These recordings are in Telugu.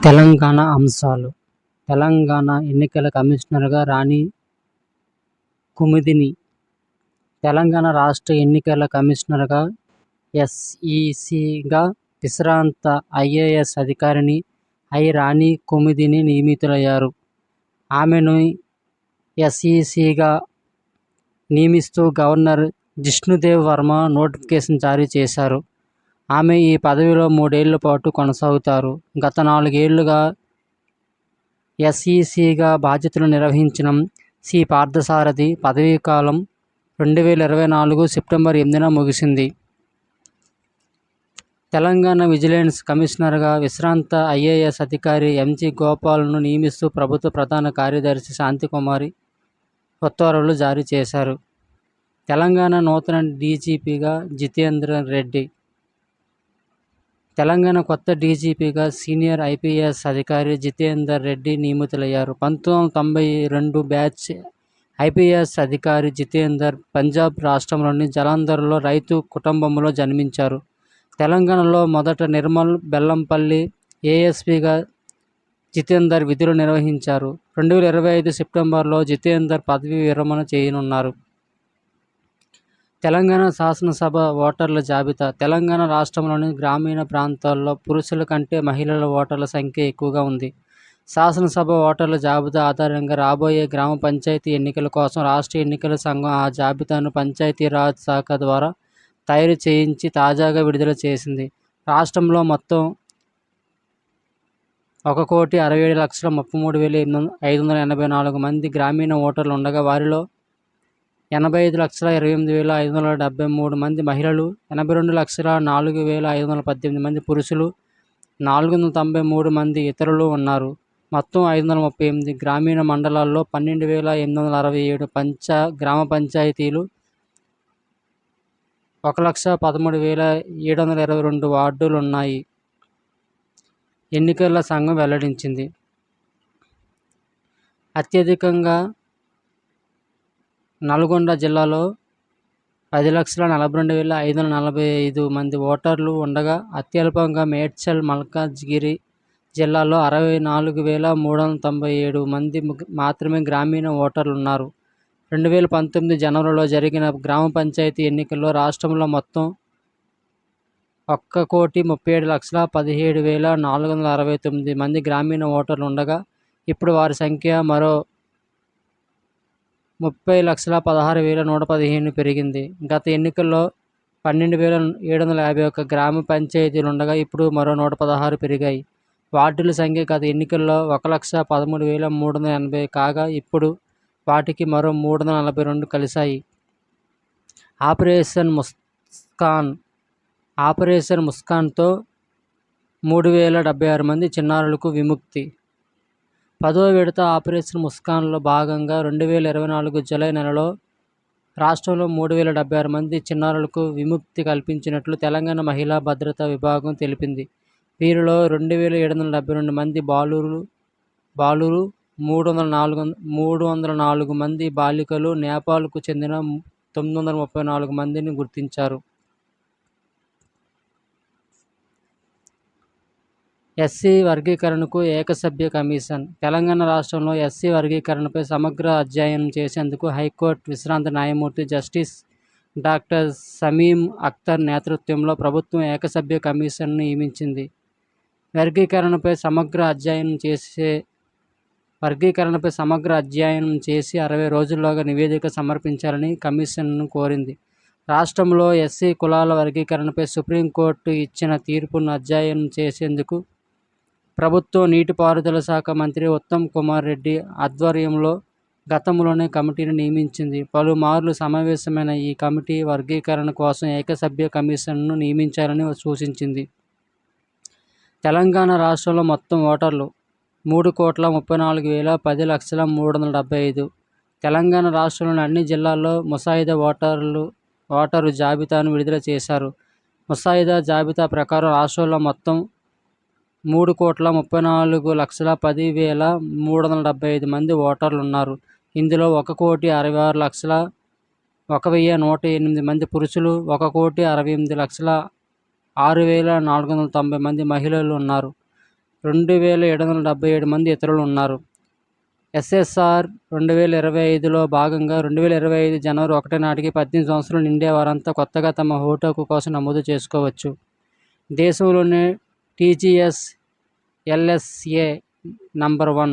తెలంగాణ అంశాలు. తెలంగాణ ఎన్నికల కమిషనర్గా రాణి కుముదిని తెలంగాణ రాష్ట్ర ఎన్నికల కమిషనర్గా ఎస్ఈసిగా విశ్రాంత ఐఏఎస్ అధికారిని ఐ రాణి కుముదిని నియమితులయ్యారు. ఆమెను ఎస్ఈసిగా నియమిస్తూ గవర్నర్ జిష్ణుదేవ్ వర్మ నోటిఫికేషన్ జారీ చేశారు. ఆమె ఈ పదవిలో మూడేళ్ళ పాటు కొనసాగుతారు. గత నాలుగేళ్ళుగా ఎస్ఈసిగా బాధ్యతలు నిర్వహించిన సి. పార్థసారథి పదవీ కాలం రెండు వేల ఇరవై నాలుగు సెప్టెంబర్ ఎనిమిదిన ముగిసింది. తెలంగాణ విజిలెన్స్ కమిషనర్గా విశ్రాంత ఐఏఎస్ అధికారి ఎంజి గోపాల్ను నియమిస్తూ ప్రభుత్వ ప్రధాన కార్యదర్శి శాంతికుమారి ఉత్తర్వులు జారీ చేశారు. తెలంగాణ నూతన డీజీపీగా జితేంద్ర రెడ్డి తెలంగాణ కొత్త డీజీపీగా సీనియర్ ఐపీఎస్ అధికారి జితేందర్ రెడ్డి నియమితులయ్యారు. పంతొమ్మిది తొంభై రెండు బ్యాచ్ ఐపీఎస్ అధికారి జితేందర్ పంజాబ్ రాష్ట్రంలోని జలంధర్లో రైతు కుటుంబంలో జన్మించారు. తెలంగాణలో మొదట నిర్మల్ బెల్లంపల్లి ఏఎస్పీగా జితేందర్ విధులు నిర్వహించారు. రెండు వేల ఇరవై ఐదు సెప్టెంబర్లో జితేందర్ పదవీ విరమణ చేయనున్నారు. తెలంగాణ శాసనసభ ఓటర్ల జాబితా. తెలంగాణ రాష్ట్రంలోని గ్రామీణ ప్రాంతాల్లో పురుషుల కంటే మహిళల ఓటర్ల సంఖ్య ఎక్కువగా ఉంది. శాసనసభ ఓటర్ల జాబితా ఆధారంగా రాబోయే గ్రామ పంచాయతీ ఎన్నికల కోసం రాష్ట్ర ఎన్నికల సంఘం ఆ జాబితాను పంచాయతీరాజ్ శాఖ ద్వారా తయారు చేయించి తాజాగా విడుదల చేసింది. రాష్ట్రంలో మొత్తం ఒక కోటి అరవై ఏడు లక్షల ముప్పై మూడు వేల ఎనిమిది ఐదు వందల ఎనభై నాలుగు మంది గ్రామీణ ఓటర్లు ఉండగా వారిలో ఎనభై ఐదు లక్షల ఇరవై ఎనిమిది వేల ఐదు వందల డెబ్బై మూడు మంది మహిళలు ఎనభై రెండు లక్షల నాలుగు వేల ఐదు వందల పద్దెనిమిది మంది పురుషులు నాలుగు వందల తొంభై మూడు మంది ఇతరులు ఉన్నారు. మొత్తం ఐదు వందల ముప్పై ఎనిమిది గ్రామీణ మండలాల్లో పన్నెండు వేల ఎనిమిది వందల అరవై ఏడు పంచ గ్రామ పంచాయతీలు ఒక లక్ష పదమూడు వేల ఏడు వందల ఇరవై రెండు వార్డులు ఉన్నాయి ఎన్నికల సంఘం వెల్లడించింది. అత్యధికంగా నల్గొండ జిల్లాలో పది లక్షల నలభై రెండు వేల ఐదు వందల నలభై ఐదు మంది ఓటర్లు ఉండగా అత్యల్పంగా మేడ్చల్ మల్కాజ్గిరి జిల్లాలో అరవై నాలుగు వేల మూడు వందల తొంభై ఏడు మంది మాత్రమే గ్రామీణ ఓటర్లు ఉన్నారు. రెండు వేల పంతొమ్మిది జనవరిలో జరిగిన గ్రామ పంచాయతీ ఎన్నికల్లో రాష్ట్రంలో మొత్తం ఒక్క కోటి ముప్పై ఏడు లక్షల పదిహేడు వేల నాలుగు వందల అరవై తొమ్మిది మంది గ్రామీణ ఓటర్లు ఉండగా ఇప్పుడు వారి సంఖ్య మరో ముప్పై లక్షల పదహారు వేల నూట పదిహేను పెరిగింది. గత ఎన్నికల్లో పన్నెండు వేల ఏడు వందల యాభై ఒక్క గ్రామ పంచాయతీలు ఉండగా ఇప్పుడు మరో నూట పదహారు పెరిగాయి. వార్డుల సంఖ్య గత ఎన్నికల్లో ఒక లక్ష పదమూడు వేల మూడు వందల ఎనభై కాగా ఇప్పుడు వాటికి మరో మూడు వందల నలభై రెండు కలిశాయి. ఆపరేషన్ ముస్కాన్ ఆపరేషన్ ముస్కాన్తో మూడు వేల డెబ్బై ఆరు మంది చిన్నారులకు విముక్తి. పదో విడత ఆపరేషన్ ముస్కాన్లో భాగంగా రెండు వేల ఇరవై నాలుగు జూలై నెలలో రాష్ట్రంలో మూడు వేల డెబ్బై ఆరు మంది చిన్నారులకు విముక్తి కల్పించినట్లు తెలంగాణ మహిళా భద్రతా విభాగం తెలిపింది. వీరిలో రెండు వేల ఏడు వందల డెబ్బై రెండు మంది బాలురు బాలురు మూడు వందల నాలుగు మూడు వందల నాలుగు మంది బాలికలు నేపాల్కు చెందిన తొమ్మిది వందల ముప్పై నాలుగు మందిని గుర్తించారు. ఎస్సీ వర్గీకరణకు ఏకసభ్య కమిషన్. తెలంగాణ రాష్ట్రంలో ఎస్సీ వర్గీకరణపై సమగ్ర అధ్యయనం చేసేందుకు హైకోర్టు విశ్రాంత న్యాయమూర్తి జస్టిస్ డాక్టర్ సమీం అఖ్తర్ నేతృత్వంలో ప్రభుత్వం ఏకసభ్య కమిషన్ను నియమించింది. వర్గీకరణపై సమగ్ర అధ్యయనం చేసే వర్గీకరణపై సమగ్ర అధ్యయనం చేసి అరవై రోజుల్లోగా నివేదిక సమర్పించాలని కమిషన్ను కోరింది. రాష్ట్రంలో ఎస్సీ కులాల వర్గీకరణపై సుప్రీంకోర్టు ఇచ్చిన తీర్పును అధ్యయనం చేసేందుకు ప్రభుత్వ నీటిపారుదల శాఖ మంత్రి ఉత్తమ్ కుమార్ రెడ్డి ఆధ్వర్యంలో గతంలోనే కమిటీని నియమించింది. పలుమార్లు సమావేశమైన ఈ కమిటీ వర్గీకరణ కోసం ఏకసభ్య కమిషన్ను నియమించాలని సూచించింది. తెలంగాణ రాష్ట్రంలో మొత్తం ఓటర్లు మూడు కోట్ల ముప్పై నాలుగు వేల పది లక్షల మూడు వందల డెబ్బై ఐదు. తెలంగాణ రాష్ట్రంలోని అన్ని జిల్లాల్లో ముసాయిదా ఓటర్లు ఓటరు జాబితాను విడుదల చేశారు. ముసాయిదా జాబితా ప్రకారం రాష్ట్రంలో మొత్తం మూడు కోట్ల ముప్పై నాలుగు లక్షల పది వేల మూడు వందల డెబ్బై ఐదు మంది ఓటర్లు ఉన్నారు. ఇందులో ఒక కోటి అరవై ఆరు లక్షల ఒక వెయ్యి నూట ఎనిమిది మంది పురుషులు ఒక కోటి అరవై ఎనిమిది లక్షల ఆరు వేల నాలుగు వందల తొంభై మంది మహిళలు ఉన్నారు. రెండు వేల ఏడు వందల డెబ్బై ఏడు మంది ఇతరులు ఉన్నారు. ఎస్ఎస్ఆర్ రెండు వేల ఇరవై ఐదులో భాగంగా రెండు వేల ఇరవై ఐదు జనవరి ఒకటి నాటికి పద్దెనిమిది సంవత్సరాలు నిండే వారంతా కొత్తగా తమ ఓటు హక్కు కోసం నమోదు చేసుకోవచ్చు. దేశంలోనే టీజీఎస్ ఎల్ఎస్ఏ నంబర్ వన్.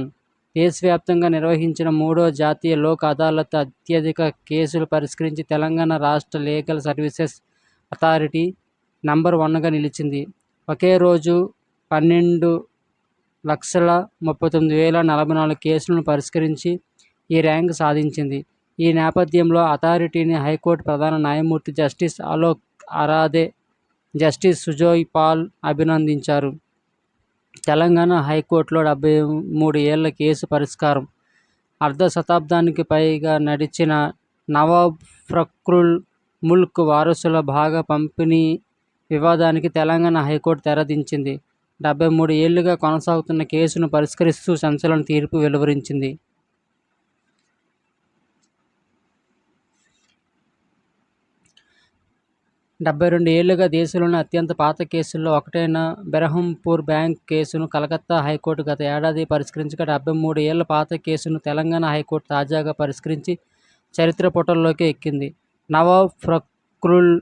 దేశవ్యాప్తంగా నిర్వహించిన మూడో జాతీయ లోక్ అదాలత్ అత్యధిక కేసులు పరిష్కరించి తెలంగాణ రాష్ట్ర లీగల్ సర్వీసెస్ అథారిటీ నంబర్ వన్గా నిలిచింది. ఒకే రోజు పన్నెండు లక్షల ముప్పై తొమ్మిది వేల నలభై నాలుగు కేసులను పరిష్కరించి ఈ ర్యాంక్ సాధించింది. ఈ నేపథ్యంలో అథారిటీని హైకోర్టు ప్రధాన న్యాయమూర్తి జస్టిస్ అలోక్ అరాదే జస్టిస్ సుజోయ్ పాల్ అభినందించారు. తెలంగాణ హైకోర్టులో డెబ్బై మూడు ఏళ్ళ కేసు పరిష్కారం. అర్ధ శతాబ్దానికి పైగా నడిచిన నవాబ్ ఫక్రుల్ ముల్క్ వారసుల భాగ పంపిణీ వివాదానికి తెలంగాణ హైకోర్టు తెరదించింది. డెబ్బై మూడు ఏళ్ళుగా కొనసాగుతున్న కేసును పరిష్కరిస్తూ సంచలన తీర్పు వెలువరించింది. డెబ్బై రెండు ఏళ్ళుగా దేశంలోని అత్యంత పాత కేసుల్లో ఒకటైన బెరహంపూర్ బ్యాంక్ కేసును కలకత్తా హైకోర్టు గత ఏడాది పరిష్కరించగా డెబ్బై మూడు ఏళ్ళ పాత కేసును తెలంగాణ హైకోర్టు తాజాగా పరిష్కరించి చరిత్ర పుటల్లోకి ఎక్కింది. నవాబ్ ఫక్రుల్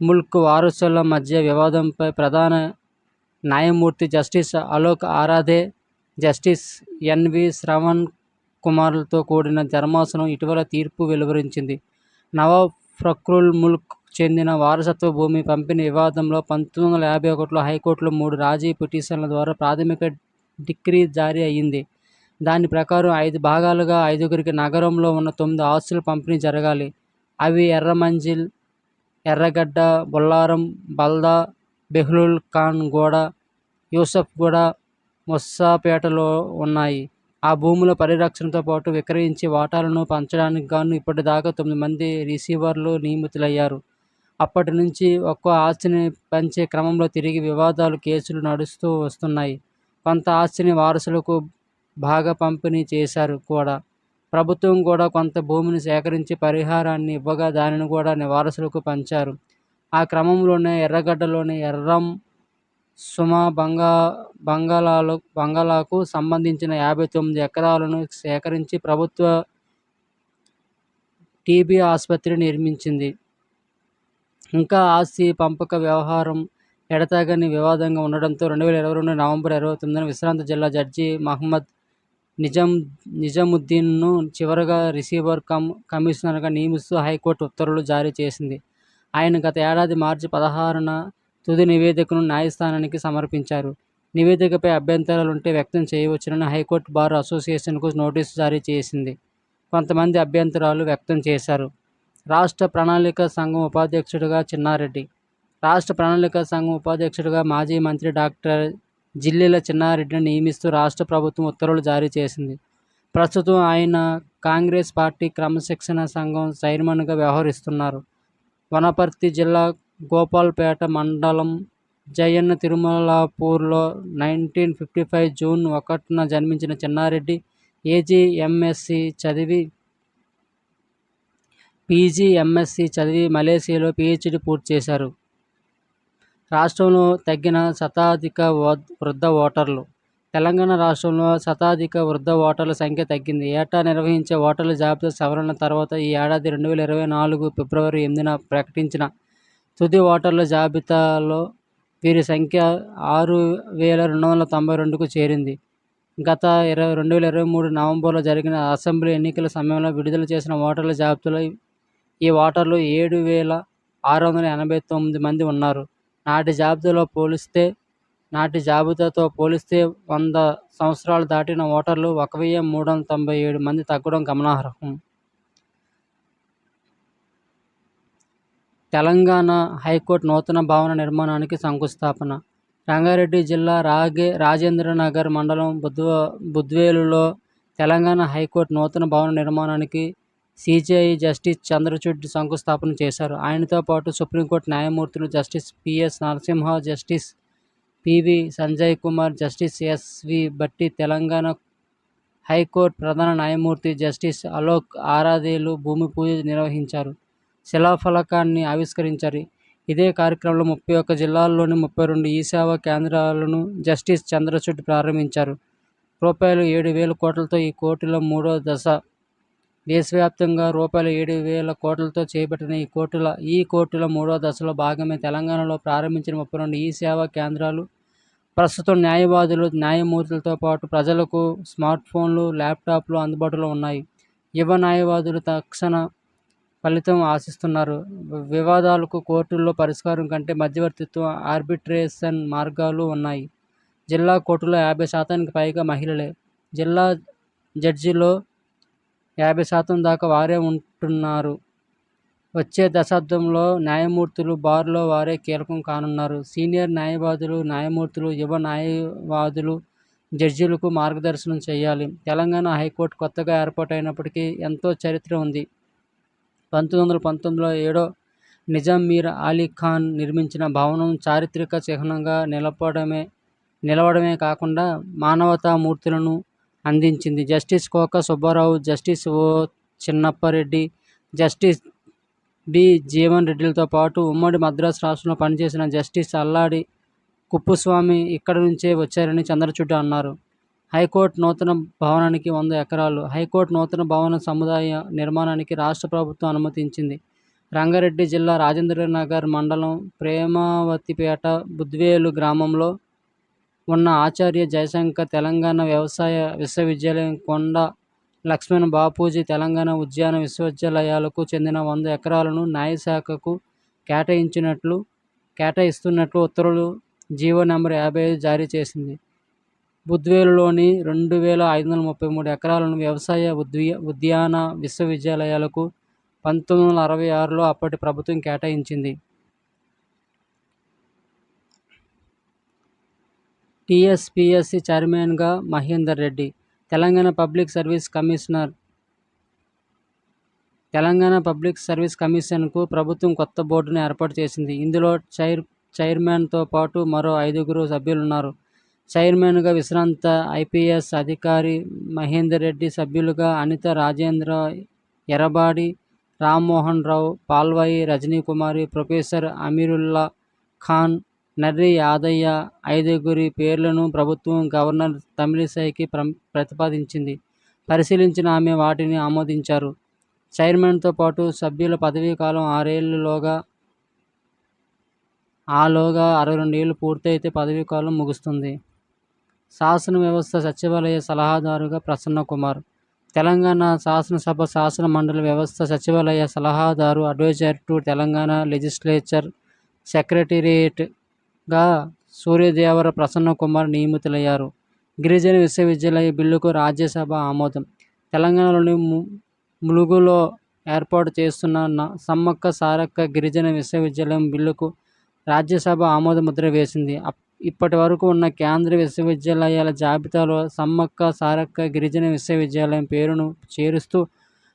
ముల్క్ వారసుల మధ్య వివాదంపై ప్రధాన న్యాయమూర్తి justice Alok Aradhe justice N V Sravan కుమార్లతో కూడిన ధర్మాసనం ఇటీవల తీర్పు వెలువరించింది. నవాబ్ ఫక్రుల్ ముల్క్ చెందిన వారసత్వ భూమి పంపిణీ వివాదంలో పంతొమ్మిది వందల యాభై ఒకటిలో హైకోర్టులో మూడు రాజీ పిటిషన్ల ద్వారా ప్రాథమిక డిక్రీ జారీ అయ్యింది. దాని ప్రకారం ఐదు భాగాలుగా ఐదుగురికి నగరంలో ఉన్న తొమ్మిది ఆస్తులు పంపిణీ జరగాలి. అవి ఎర్రమంజిల్ ఎర్రగడ్డ బొల్లారం బల్దా బెహ్లుల్ ఖాన్ గూడ యూసఫ్ గూడ ముస్సాపేటలో ఉన్నాయి. ఆ భూముల పరిరక్షణతో పాటు విక్రయించి వాటాలను పంచడానికి గాను ఇప్పటిదాకా తొమ్మిది మంది రిసీవర్లు నియమితులయ్యారు. అప్పటి నుంచి ఒక్కో ఆస్తిని పంచే క్రమంలో తిరిగి వివాదాలు కేసులు నడుస్తూ వస్తున్నాయి. కొంత ఆస్తిని వారసులకు బాగా పంపిణీ చేశారు కూడా. ప్రభుత్వం కూడా కొంత భూమిని సేకరించి పరిహారాన్ని ఇవ్వగా దానిని కూడా వారసులకు పంచారు. ఆ క్రమంలోనే ఎర్రగడ్డలోని ఎర్రం సుమ బంగా బంగాళాలు బంగాళాకు సంబంధించిన యాభై తొమ్మిది ఎకరాలను సేకరించి ప్రభుత్వ టీబీ ఆసుపత్రి నిర్మించింది. ఇంకా ఆస్తి పంపక వ్యవహారం ఎడతెగని వివాదంగా ఉండడంతో రెండు వేల ఇరవై రెండు నవంబర్ ఇరవై తొమ్మిదిన విశ్రాంత జిల్లా జడ్జి మహమ్మద్ నిజాం నిజాముద్దీన్ను చివరగా రిసీవర్ కమ్ కమిషనర్గా నియమిస్తూ హైకోర్టు ఉత్తర్వులు జారీ చేసింది. ఆయన గత ఏడాది మార్చి పదహారున తుది నివేదికను న్యాయస్థానానికి సమర్పించారు. నివేదికపై అభ్యంతరాలు ఉంటే వ్యక్తం చేయవచ్చునని హైకోర్టు బార్ అసోసియేషన్కు నోటీసు జారీ చేసింది. కొంతమంది అభ్యంతరాలు వ్యక్తం చేశారు. రాష్ట్ర ప్రణాళిక సంఘం ఉపాధ్యక్షుడిగా చిన్నారెడ్డి రాష్ట్ర ప్రణాళిక సంఘం ఉపాధ్యక్షుడిగా మాజీ మంత్రి డాక్టర్ జిల్లెల చిన్నారెడ్డిని నియమిస్తూ రాష్ట్ర ప్రభుత్వం ఉత్తర్వులు జారీ చేసింది. ప్రస్తుతం ఆయన కాంగ్రెస్ పార్టీ క్రమశిక్షణ సంఘం చైర్మన్గా వ్యవహరిస్తున్నారు. వనపర్తి జిల్లా గోపాల్పేట మండలం జయన్న తిరుమలాపూర్లో నైన్టీన్ ఫిఫ్టీ ఫైవ్ జూన్ ఒకటిన జన్మించిన చిన్నారెడ్డి ఏజీ ఎంఎస్సి చదివి పీజీ ఎంఎస్సి చదివి మలేసియాలో పిహెచ్డి పూర్తి చేశారు. రాష్ట్రంలో తగ్గిన శతాధిక వృద్ధ ఓటర్లు. తెలంగాణ రాష్ట్రంలో శతాధిక వృద్ధ ఓటర్ల సంఖ్య తగ్గింది. ఏటా నిర్వహించే ఓటర్ల జాబితా సవరణ తర్వాత ఈ ఏడాది రెండు వేల ఇరవై నాలుగు ఫిబ్రవరి ఎనిమిదిన ప్రకటించిన తుది ఓటర్ల జాబితాలో వీరి సంఖ్య ఆరు వేల రెండు వందల తొంభై రెండుకు చేరింది. గత ఇరవై రెండు వేల ఇరవై మూడు నవంబర్లో జరిగిన అసెంబ్లీ ఎన్నికల సమయంలో విడుదల చేసిన ఓటర్ల జాబితాలో ఈ ఓటర్లు ఏడు వేల ఆరు వందల ఎనభై తొమ్మిది మంది ఉన్నారు. నాటి జాబితాలో పోలిస్తే నాటి జాబితాతో పోలిస్తే వంద సంవత్సరాలు దాటిన ఓటర్లు ఒక వెయ్యి మూడు వందల తొంభై ఏడు మంది తగ్గడం గమనార్హం. తెలంగాణ హైకోర్టు నూతన భవన నిర్మాణానికి శంకుస్థాపన. రంగారెడ్డి జిల్లా రాగే రాజేంద్రనగర్ మండలం బుద్వ బుద్వేలులో తెలంగాణ హైకోర్టు నూతన భవన నిర్మాణానికి సిజేఐ జస్టిస్ చంద్రచూడ్ శంకుస్థాపన చేశారు. ఆయనతో పాటు సుప్రీంకోర్టు న్యాయమూర్తులు justice P S Narasimha justice P V Sanjay Kumar justice S V Bhatti Telangana high court ప్రధాన న్యాయమూర్తి జస్టిస్ అలోక్ ఆరాధేలు భూమి పూజ నిర్వహించారు. శిలాఫలకాన్ని ఆవిష్కరించారు. ఇదే కార్యక్రమంలో ముప్పై ఒక్క జిల్లాల్లోని ముప్పై రెండు ఈ సేవా కేంద్రాలను జస్టిస్ చంద్రచూడ్ ప్రారంభించారు. రూపాయలు ఏడు వేల కోట్లతో ఈ కోటిలో మూడో దశ. దేశవ్యాప్తంగా రూపాయలు ఏడు వేల కోట్లతో చేపట్టిన ఈ కోటుల ఈ కోటిలో మూడో దశలో భాగమే తెలంగాణలో ప్రారంభించిన ముప్పై రెండు ఈ సేవా కేంద్రాలు. ప్రస్తుతం న్యాయవాదులు న్యాయమూర్తులతో పాటు ప్రజలకు స్మార్ట్ ఫోన్లు ల్యాప్టాప్లు అందుబాటులో ఉన్నాయి. యువ న్యాయవాదులు తక్షణ ఫలితం ఆశిస్తున్నారు. వివాదాలకు కోర్టుల్లో పరిష్కారం కంటే మధ్యవర్తిత్వం ఆర్బిట్రేషన్ మార్గాలు ఉన్నాయి. జిల్లా కోర్టులో యాభై శాతానికి పైగా మహిళలే. జిల్లా జడ్జిలో యాభై శాతం దాకా వారే ఉంటున్నారు. వచ్చే దశాబ్దంలో న్యాయమూర్తులు బార్లో వారే కీలకం కానున్నారు. సీనియర్ న్యాయవాదులు న్యాయమూర్తులు యువ న్యాయవాదులు జడ్జీలకు మార్గదర్శనం చేయాలి. తెలంగాణ హైకోర్టు కొత్తగా ఏర్పాటైనప్పటికీ ఎంతో చరిత్ర ఉంది. పంతొమ్మిది వందల పంతొమ్మిదిలో ఏడో నిజాం మీర్ అలీ ఖాన్ నిర్మించిన భవనం చారిత్రక చిహ్నంగా నిలపడమే నిలవడమే కాకుండా మానవతా మూర్తులను అందించింది. Justice Koka Subbarao justice O Chinnappareddy justice B Jeevan రెడ్డిలతో పాటు ఉమ్మడి మద్రాసు రాష్ట్రంలో పనిచేసిన జస్టిస్ అల్లాడి కుప్పుస్వామి ఇక్కడ నుంచే వచ్చారని చంద్రచూడ్ అన్నారు. హైకోర్టు నూతన భవనానికి వంద ఎకరాలు. హైకోర్టు నూతన భవన సముదాయ నిర్మాణానికి రాష్ట్ర ప్రభుత్వం అనుమతించింది. రంగారెడ్డి జిల్లా రాజేంద్రనగర్ మండలం ప్రేమావతిపేట బుద్వేలు గ్రామంలో ఉన్న ఆచార్య జయశంకర్ తెలంగాణ వ్యవసాయ విశ్వవిద్యాలయం కొండ లక్ష్మణ్ బాపూజీ తెలంగాణ ఉద్యాన విశ్వవిద్యాలయాలకు చెందిన వంద ఎకరాలను న్యాయశాఖకు కేటాయించినట్లు కేటాయిస్తున్నట్లు ఉత్తర్వులు జీవో నెంబర్ యాభై ఐదు జారీ చేసింది. బుద్వేలులోని రెండు వేల ఐదు వందల ముప్పై మూడు ఎకరాలను వ్యవసాయ ఉద్య ఉద్యాన విశ్వవిద్యాలయాలకు పంతొమ్మిది వందల అరవై ఆరులో అప్పటి ప్రభుత్వం కేటాయించింది. టీఎస్పీఎస్సీ చైర్మన్గా Mahender Reddy Telangana public service commissioner Telangana public service కమిషన్కు ప్రభుత్వం కొత్త బోర్డును ఏర్పాటు చేసింది. ఇందులో చైర్ చైర్మన్తో పాటు మరో ఐదుగురు సభ్యులున్నారు. చైర్మన్గా విశ్రాంత ఐపీఎస్ అధికారి మహేందర్ రెడ్డి సభ్యులుగా అనిత రాజేంద్ర ఎర్రబాడి రామ్మోహన్ రావు పాల్వాయి రజనీకుమారి ప్రొఫెసర్ అమీరుల్లా ఖాన్ నర్రి యాదయ్య ఐదుగురి పేర్లను ప్రభుత్వం గవర్నర్ తమిళిసైకి ప్ర ప్రతిపాదించింది. పరిశీలించిన ఆమె వాటిని ఆమోదించారు. చైర్మన్తో పాటు సభ్యుల పదవీ కాలం ఆరేళ్ళలోగా ఆలోగా అరవై రెండు ఏళ్ళు పూర్తయితే పదవీ కాలం ముగుస్తుంది. శాసన వ్యవస్థ సచివాలయ సలహాదారుగా ప్రసన్న కుమార్. తెలంగాణ శాసనసభ శాసన మండలి వ్యవస్థ సచివాలయ సలహాదారు అడ్వైజర్ టు తెలంగాణ లెజిస్లేచర్ సెక్రటేరియట్గా సూర్యదేవర ప్రసన్న కుమార్ నియమితులయ్యారు. గిరిజన విశ్వవిద్యాలయ బిల్లుకు రాజ్యసభ ఆమోదం. తెలంగాణలోని ము ములుగులో ఏర్పాటు చేస్తున్న సమ్మక్క సారక్క గిరిజన విశ్వవిద్యాలయం బిల్లుకు రాజ్యసభ ఆమోద ముద్ర వేసింది. ఇప్పటి వరకు ఉన్న కేంద్ర విశ్వవిద్యాలయాల జాబితాలో సమ్మక్క సారక్క గిరిజన విశ్వవిద్యాలయం పేరును చేరుస్తూ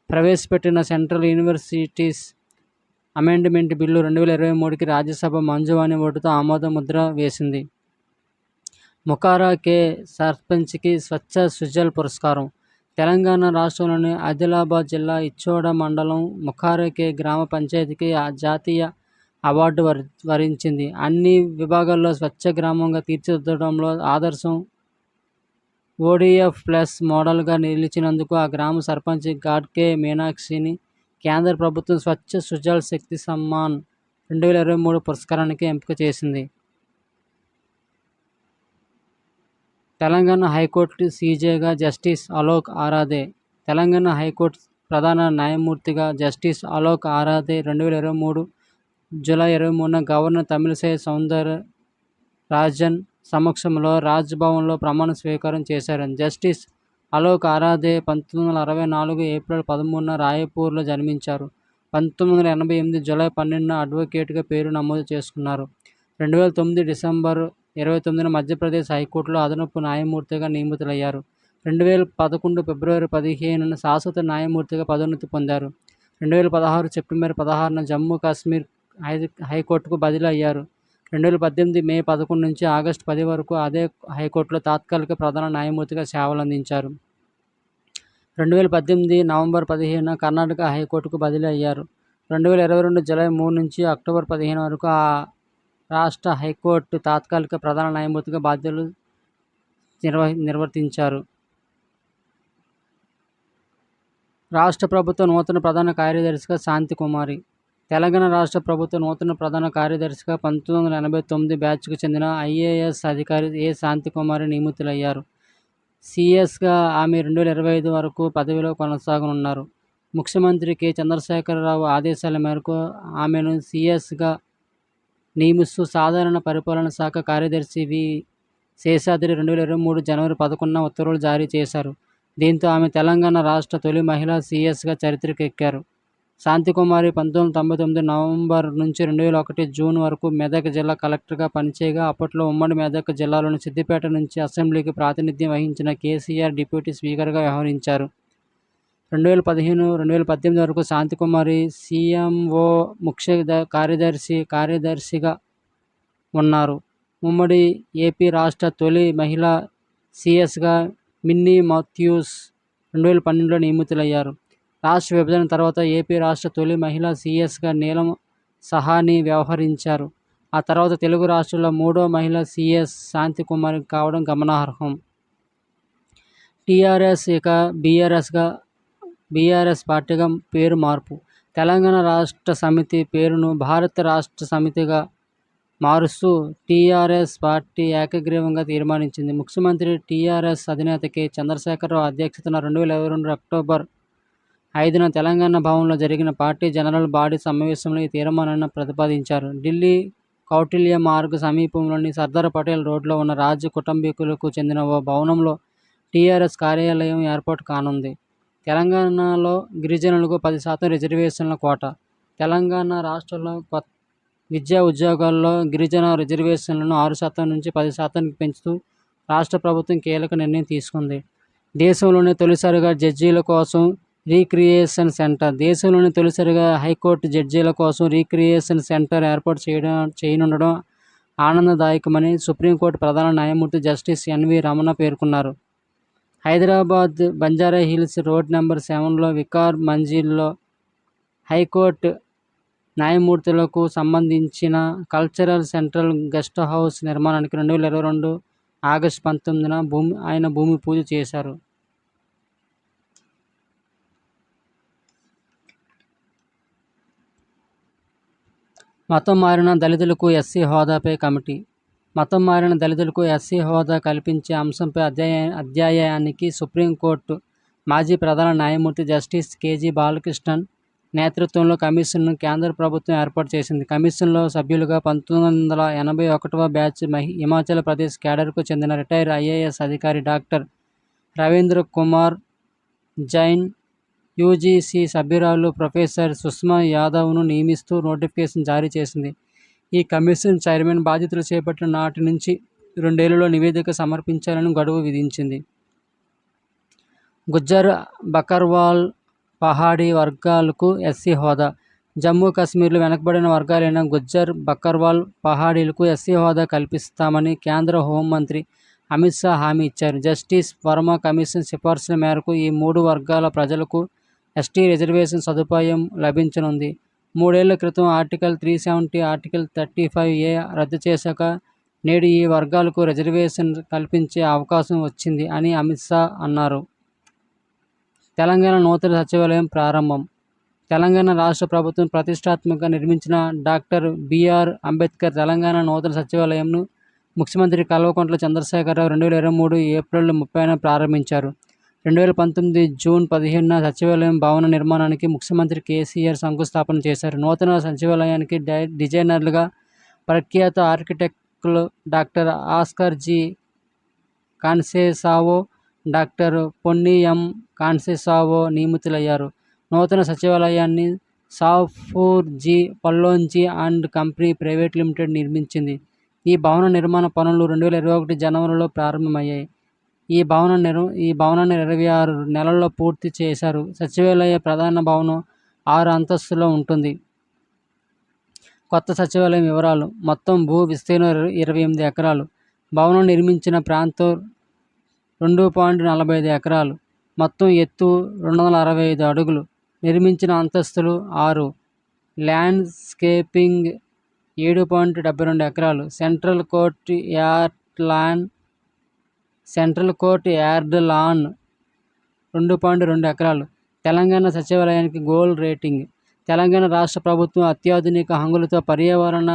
ప్రవేశపెట్టిన సెంట్రల్ యూనివర్సిటీస్ అమెండ్మెంట్ బిల్లు రెండు వేల ఇరవై మూడుకి రాజ్యసభ మంజువాణి ఓటుతో ఆమోద ముద్ర వేసింది. ముఖారా కే. సర్పంచ్కి స్వచ్ఛ సుజల్ పురస్కారం. తెలంగాణ రాష్ట్రంలోని ఆదిలాబాద్ జిల్లా ఇచ్చోడ మండలం ముఖారకే గ్రామ పంచాయతీకి జాతీయ అవార్డు వరి వరించింది. అన్ని విభాగాల్లో స్వచ్ఛ గ్రామంగా తీర్చిదిద్దడంలో ఆదర్శం ఓడిఎఫ్ ప్లస్ మోడల్గా నిలిచినందుకు ఆ గ్రామ సర్పంచ్ గాడ్కే మీనాక్షిని కేంద్ర ప్రభుత్వం స్వచ్ఛ సుజల్ శక్తి సమ్మాన్ రెండు వేల ఇరవై మూడు పురస్కారానికి ఎంపిక చేసింది. Telangana high court సీజేగా justice Alok Aradhe. Telangana high court ప్రధాన న్యాయమూర్తిగా జస్టిస్ అలోక్ ఆరాధే రెండు వేల ఇరవై మూడు జూలై ఇరవై మూడున గవర్నర్ తమిళసై సౌందర రాజన్ సమక్షంలో రాజ్భవన్లో ప్రమాణ స్వీకారం చేశారు. జస్టిస్ అలోక్ ఆరాధే పంతొమ్మిది వందల అరవై నాలుగు ఏప్రిల్ పదమూడున రాయపూర్లో జన్మించారు. పంతొమ్మిది వందల ఎనభై ఎనిమిది జూలై పన్నెండున అడ్వకేట్గా పేరు నమోదు చేసుకున్నారు. రెండు వేల తొమ్మిది డిసెంబర్ ఇరవై తొమ్మిదిన మధ్యప్రదేశ్ హైకోర్టులో అదనపు న్యాయమూర్తిగా నియమితులయ్యారు. రెండు వేల పదకొండు ఫిబ్రవరి పదిహేనున శాశ్వత న్యాయమూర్తిగా పదోన్నతి పొందారు. రెండు వేల పదహారు సెప్టెంబర్ పదహారున జమ్మూ కాశ్మీర్ హై హైకోర్టుకు బదిలీ అయ్యారు. రెండు వేల పద్దెనిమిది మే పదకొండు నుంచి ఆగస్టు పది వరకు అదే హైకోర్టులో తాత్కాలిక ప్రధాన న్యాయమూర్తిగా సేవలు అందించారు రెండు వేల పద్దెనిమిది నవంబర్ పదిహేను కర్ణాటక హైకోర్టుకు బదిలీ అయ్యారు. రెండు వేల ఇరవై రెండు జూలై మూడు నుంచి అక్టోబర్ పదిహేను వరకు ఆ రాష్ట్ర హైకోర్టు తాత్కాలిక ప్రధాన న్యాయమూర్తిగా బాధ్యతలు నిర్వహి నిర్వర్తించారు. రాష్ట్ర ప్రభుత్వ నూతన ప్రధాన కార్యదర్శిగా శాంతి కుమారి తెలంగాణ రాష్ట్ర ప్రభుత్వ నూతన ప్రధాన కార్యదర్శిగా పంతొమ్మిది వందల ఎనభై తొమ్మిది బ్యాచ్కు చెందిన ఐఏఎస్ అధికారి ఏ. శాంతికుమారి నియమితులయ్యారు. సిఎస్గా ఆమె రెండు వేల ఇరవై ఐదు వరకు పదవిలో కొనసాగనున్నారు. ముఖ్యమంత్రి కె. చంద్రశేఖరరావు ఆదేశాల మేరకు ఆమెను సిఎస్గా నియమిస్తూ సాధారణ పరిపాలన శాఖ కార్యదర్శి వి. శేషాద్రి రెండు వేల ఇరవై మూడు జనవరి పదకొండున ఉత్తర్వులు జారీ చేశారు. దీంతో ఆమె తెలంగాణ రాష్ట్ర తొలి మహిళా సిఎస్గా చరిత్రకెక్కారు. శాంతికుమారి పంతొమ్మిది వందల తొంభై తొమ్మిది నవంబర్ నుంచి రెండు వేల ఒకటి జూన్ వరకు మెదక్ జిల్లా కలెక్టర్గా పనిచేయగా అప్పట్లో ఉమ్మడి మెదక్ జిల్లాలోని సిద్దిపేట నుంచి అసెంబ్లీకి ప్రాతినిధ్యం వహించిన కేసీఆర్ డిప్యూటీ స్పీకర్గా వ్యవహరించారు. రెండు వేల పదిహేను రెండు వేల పద్దెనిమిది వరకు శాంతికుమారి సీఎంఓ ముఖ్య కార్యదర్శి కార్యదర్శిగా ఉన్నారు. ఉమ్మడి ఏపీ రాష్ట్ర తొలి మహిళా సిఎస్గా మిన్నీ మాథ్యూస్ రెండు వేల పన్నెండులో నియమితులయ్యారు. రాష్ట్ర విభజన తర్వాత ఏపీ రాష్ట్ర తొలి మహిళా సీఎస్గా నీలం సహాని వ్యవహరించారు. ఆ తర్వాత తెలుగు రాష్ట్రంలో మూడో మహిళ సీఎస్ శాంతి కుమారి కావడం గమనార్హం. టీఆర్ఎస్ ఇక బీఆర్ఎస్గా బీఆర్ఎస్ పార్టీగా పేరు మార్పు. తెలంగాణ రాష్ట్ర సమితి పేరును భారత రాష్ట్ర సమితిగా మారుస్తూ టీఆర్ఎస్ పార్టీ ఏకగ్రీవంగా తీర్మానించింది. ముఖ్యమంత్రి టీఆర్ఎస్ అధినేతకి చంద్రశేఖరరావు అధ్యక్షతన రెండు వేల ఇరవై రెండు అక్టోబర్ ఐదున తెలంగాణ భవన్లో జరిగిన పార్టీ జనరల్ బాడీ సమావేశంలో ఈ తీర్మానాన్ని ప్రతిపాదించారు. ఢిల్లీ కౌటిల్య మార్గ్ సమీపంలోని సర్దార్ పటేల్ రోడ్లో ఉన్న రాజ్య కుటుంబీకులకు చెందిన ఓ భవనంలో టీఆర్ఎస్ కార్యాలయం ఏర్పాటు కానుంది. తెలంగాణలో గిరిజనులకు పది శాతం రిజర్వేషన్ల కోట. తెలంగాణ రాష్ట్రంలో కొత్త విద్యా ఉద్యోగాల్లో గిరిజన రిజర్వేషన్లను ఆరు శాతం నుంచి పది శాతానికి పెంచుతూ రాష్ట్ర ప్రభుత్వం కీలక నిర్ణయం తీసుకుంది. దేశంలోనే తొలిసారిగా జడ్జీల కోసం రీక్రియేషన్ సెంటర్. దేశంలోని తొలిసారిగా హైకోర్టు జడ్జీల కోసం రీక్రియేషన్ సెంటర్ ఏర్పాటు చేయడం చేయనుండడం ఆనందదాయకమని సుప్రీంకోర్టు ప్రధాన న్యాయమూర్తి జస్టిస్ ఎన్వి రమణ పేర్కొన్నారు. Hyderabad Banjara hills road number సెవెన్లో వికార్ మంజిల్లో హైకోర్టు న్యాయమూర్తులకు సంబంధించిన కల్చరల్ సెంట్రల్ గెస్ట్ హౌస్ నిర్మాణానికి రెండు వేల ఇరవై రెండు ఆగస్టు పంతొమ్మిదిన భూమి ఆయన భూమి పూజ చేశారు. మతం మారిన దళితులకు ఎస్సీ హోదాపై కమిటీ. మతం మారిన దళితులకు ఎస్సీ హోదా కల్పించే అంశంపై అధ్యాయ అధ్యాయానికి సుప్రీంకోర్టు మాజీ ప్రధాన న్యాయమూర్తి జస్టిస్ కేజీ బాలకృష్ణన్ నేతృత్వంలో కమిషన్ను కేంద్ర ప్రభుత్వం ఏర్పాటు చేసింది. కమిషన్లో సభ్యులుగా పంతొమ్మిది వందల ఎనభై ఒకటవ బ్యాచ్ మహి హిమాచల్ ప్రదేశ్ కేడర్కు చెందిన రిటైర్ ఐఏఎస్ అధికారి డాక్టర్ రవీంద్ర కుమార్ జైన్ యూజీసీ సభ్యురాలు ప్రొఫెసర్ సుష్మా యాదవ్ను నియమిస్తూ నోటిఫికేషన్ జారీ చేసింది. ఈ కమిషన్ చైర్మన్ బాధ్యతలు చేపట్టిన నాటి నుంచి రెండేళ్ళలో నివేదిక సమర్పించాలని గడువు విధించింది. గుజ్జర్ బకర్వాల్ పహాడీ వర్గాలకు ఎస్సీ హోదా. జమ్మూ కాశ్మీర్లో వెనకబడిన వర్గాలైన గుజ్జర్ బకర్వాల్ పహాడీలకు ఎస్సీ హోదా కల్పిస్తామని కేంద్ర హోంమంత్రి అమిత్ షా హామీ ఇచ్చారు. జస్టిస్ వర్మ కమిషన్ సిఫార్సుల మేరకు ఈ మూడు వర్గాల ప్రజలకు ఎస్టీ రిజర్వేషన్ సదుపాయం లభించనుంది. మూడేళ్ళ క్రితం article three seventy article thirty five A రద్దు చేశాక నేడు ఈ వర్గాలకు రిజర్వేషన్ కల్పించే అవకాశం వచ్చింది అని అమిత్ షా అన్నారు. తెలంగాణ నూతన సచివాలయం ప్రారంభం. తెలంగాణ రాష్ట్ర ప్రభుత్వం ప్రతిష్టాత్మకంగా నిర్మించిన డాక్టర్ బిఆర్ అంబేద్కర్ తెలంగాణ నూతన సచివాలయంను ముఖ్యమంత్రి కల్వకుంట్ల చంద్రశేఖరరావు రెండు వేల ఇరవై మూడు ఏప్రిల్ ముప్పైన ప్రారంభించారు. రెండు వేల పంతొమ్మిది జూన్ పదిహేనున సచివాలయం భవన నిర్మాణానికి ముఖ్యమంత్రి కేసీఆర్ శంకుస్థాపన చేశారు. నూతన సచివాలయానికి డై డిజైనర్లుగా ప్రఖ్యాత ఆర్కిటెక్టులు doctor Oscar G. Conceicao doctor Ponni M. Conceicao నియమితులయ్యారు. నూతన సచివాలయాన్ని Shapoor ji. Pallonji and company private limited నిర్మించింది. ఈ భవన నిర్మాణ పనులు రెండు వేల ఇరవై ఒకటి జనవరిలో ప్రారంభమయ్యాయి. ఈ భవన నిర్ ఈ భవనాన్ని ఇరవై ఆరు నెలల్లో పూర్తి చేశారు. సచివాలయ ప్రధాన భవనం ఆరు అంతస్తులో ఉంటుంది. కొత్త సచివాలయం వివరాలు. మొత్తం భూ విస్తీర్ణం ఇరవై ఎనిమిది ఎకరాలు. భవనం నిర్మించిన ప్రాంతం రెండు పాయింట్ నలభై ఐదు ఎకరాలు. మొత్తం ఎత్తు రెండు వందల అరవై ఐదు అడుగులు. నిర్మించిన అంతస్తులు ఆరు. ల్యాండ్స్కేపింగ్ ఏడు పాయింట్ డెబ్బై రెండు ఎకరాలు. Central courtyard land central courtyard lawn రెండు పాయింట్ రెండు ఎకరాలు. తెలంగాణ సచివాలయానికి గోల్డ్ రేటింగ్. తెలంగాణ రాష్ట్ర ప్రభుత్వం అత్యాధునిక హంగులతో పర్యావరణ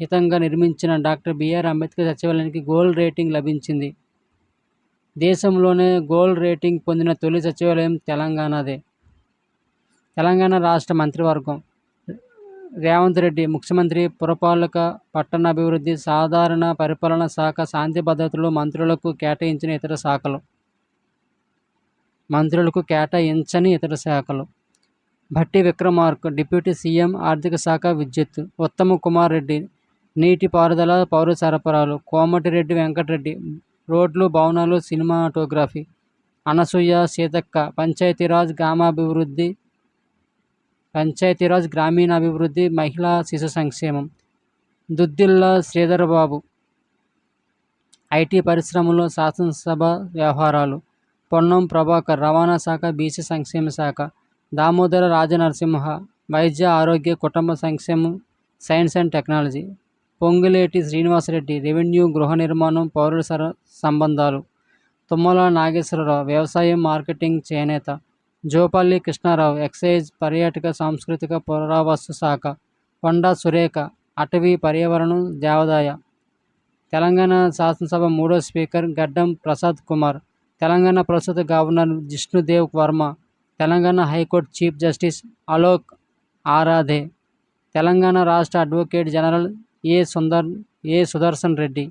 హితంగా నిర్మించిన డాక్టర్ బిఆర్ అంబేద్కర్ సచివాలయానికి గోల్డ్ రేటింగ్ లభించింది. దేశంలోనే గోల్డ్ రేటింగ్ పొందిన తొలి సచివాలయం తెలంగాణదే. తెలంగాణ రాష్ట్ర మంత్రివర్గం. రేవంత్ రెడ్డి ముఖ్యమంత్రి పురపాలక పట్టణాభివృద్ధి సాధారణ పరిపాలన శాఖ శాంతి భద్రతలు మంత్రులకు కేటాయించిన ఇతర శాఖలు. మంత్రులకు కేటాయించని ఇతర శాఖలు. భట్టి విక్రమార్క్ డిప్యూటీ సీఎం ఆర్థిక శాఖ విద్యుత్. ఉత్తమ కుమార్ రెడ్డి నీటిపారుదల పౌర సరఫరాలు. కోమటిరెడ్డి వెంకటరెడ్డి రోడ్లు భవనాలు సినిమాటోగ్రఫీ. అనసూయ సీతక్క పంచాయతీరాజ్ గ్రామాభివృద్ధి పంచాయతీరాజ్ గ్రామీణాభివృద్ధి మహిళా శిశు సంక్షేమం. దుద్దిల్ల శ్రీధరబాబు. ఐటీ పరిశ్రమలో శాసనసభ వ్యవహారాలు. పొన్నం ప్రభాకర్ రవాణా శాఖ బీసీ సంక్షేమ శాఖ. దామోదర రాజనరసింహ. వైద్య ఆరోగ్య కుటుంబ సంక్షేమం science and technology. Ponguleti Srinivasareddy. Revenue గృహ నిర్మాణం పౌరుల సర సంబంధాలు. తుమ్మల నాగేశ్వరరావు. వ్యవసాయం మార్కెటింగ్ చేనేత. జోపల్లి కృష్ణారావు ఎక్సైజ్ పర్యాటక సాంస్కృతిక పురావస్తు శాఖ కొండ సురేఖ అటవీ పర్యావరణం దేవాదాయ. తెలంగాణ శాసనసభ మూడో స్పీకర్ గడ్డం ప్రసాద్ కుమార్ తెలంగాణ ప్రస్తుత governor Jishnudev Varma Telangana high court chief justice Alok Aradhe Telangana రాష్ట్ర advocate general A Sundar A Sudarshan Reddy.